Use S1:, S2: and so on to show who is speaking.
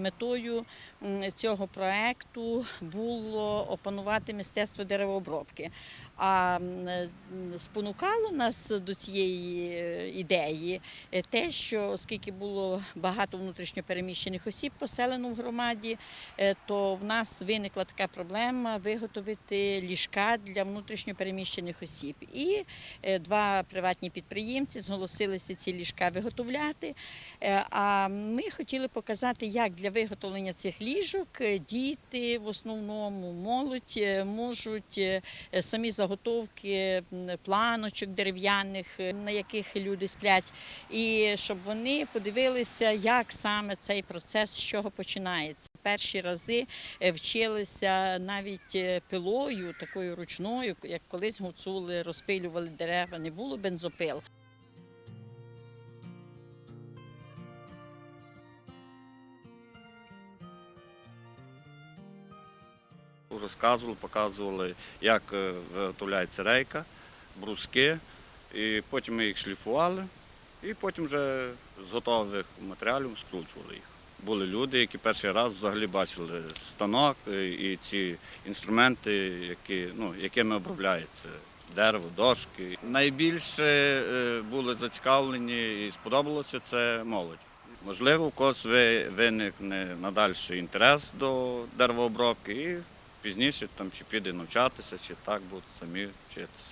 S1: Метою цього проекту було опанувати мистецтво деревообробки. А спонукало нас до цієї е, ідеї е, те, що оскільки було багато внутрішньопереміщених осіб поселено в громаді, е, то в нас виникла така проблема виготовити ліжка для внутрішньопереміщених осіб. І два приватні підприємці зголосилися ці ліжка виготовляти. А ми хотіли показати, як для виготовлення цих ліжок е, діти, в основному молодь, е, можуть е, самі заготовки планочок дерев'яних, на яких люди сплять, і щоб вони подивилися, як саме цей процес з чого починається. Перші рази вчилися навіть пилою, такою ручною, як колись гуцули, розпилювали дерева, не було бензопил.
S2: Розказували, показували, як е, виготовляється рейка, бруски, і потім ми їх шліфували, і потім вже з готових матеріалів скручували їх. Були люди, які перший раз взагалі бачили станок е, і ці інструменти, які, ну, якими обробляється дерево, дошки. Найбільше е, були зацікавлені і сподобалося це молодь. Можливо, у когось ви- виникне надальший інтерес до деревообробки і пізніше там чи піде навчатися, чи так будуть самі вчитися.